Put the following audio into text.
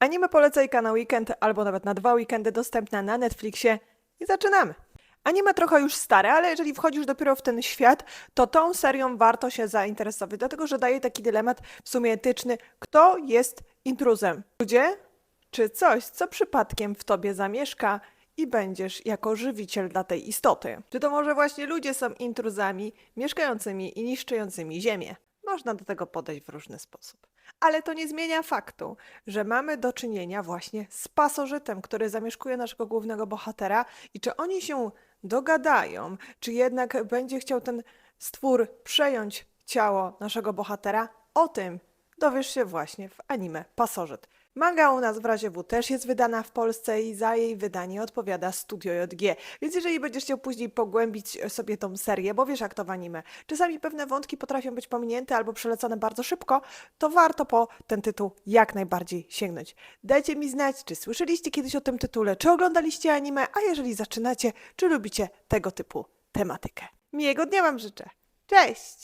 Anime polecajka na weekend albo nawet na dwa weekendy dostępna na Netflixie i zaczynamy. Anime trochę już stare, ale jeżeli wchodzisz dopiero w ten świat, to tą serią warto się zainteresować, dlatego że daje taki dylemat w sumie etyczny, kto jest intruzem? Ludzie czy coś, co przypadkiem w tobie zamieszka i będziesz jako żywiciel dla tej istoty? Czy to może właśnie ludzie są intruzami mieszkającymi i niszczącymi ziemię? Można do tego podejść w różny sposób. Ale to nie zmienia faktu, że mamy do czynienia właśnie z pasożytem, który zamieszkuje naszego głównego bohatera i czy oni się dogadają, czy jednak będzie chciał ten stwór przejąć ciało naszego bohatera, o tym dowiesz się właśnie w anime Pasożyt. Manga u nas w razie W też jest wydana w Polsce i za jej wydanie odpowiada Studio JG. Więc jeżeli będziesz chciał później pogłębić sobie tą serię, bo wiesz jak to w anime, czasami pewne wątki potrafią być pominięte albo przelecone bardzo szybko, to warto po ten tytuł jak najbardziej sięgnąć. Dajcie mi znać, czy słyszeliście kiedyś o tym tytule, czy oglądaliście anime, a jeżeli zaczynacie, czy lubicie tego typu tematykę. Miłego dnia Wam życzę. Cześć!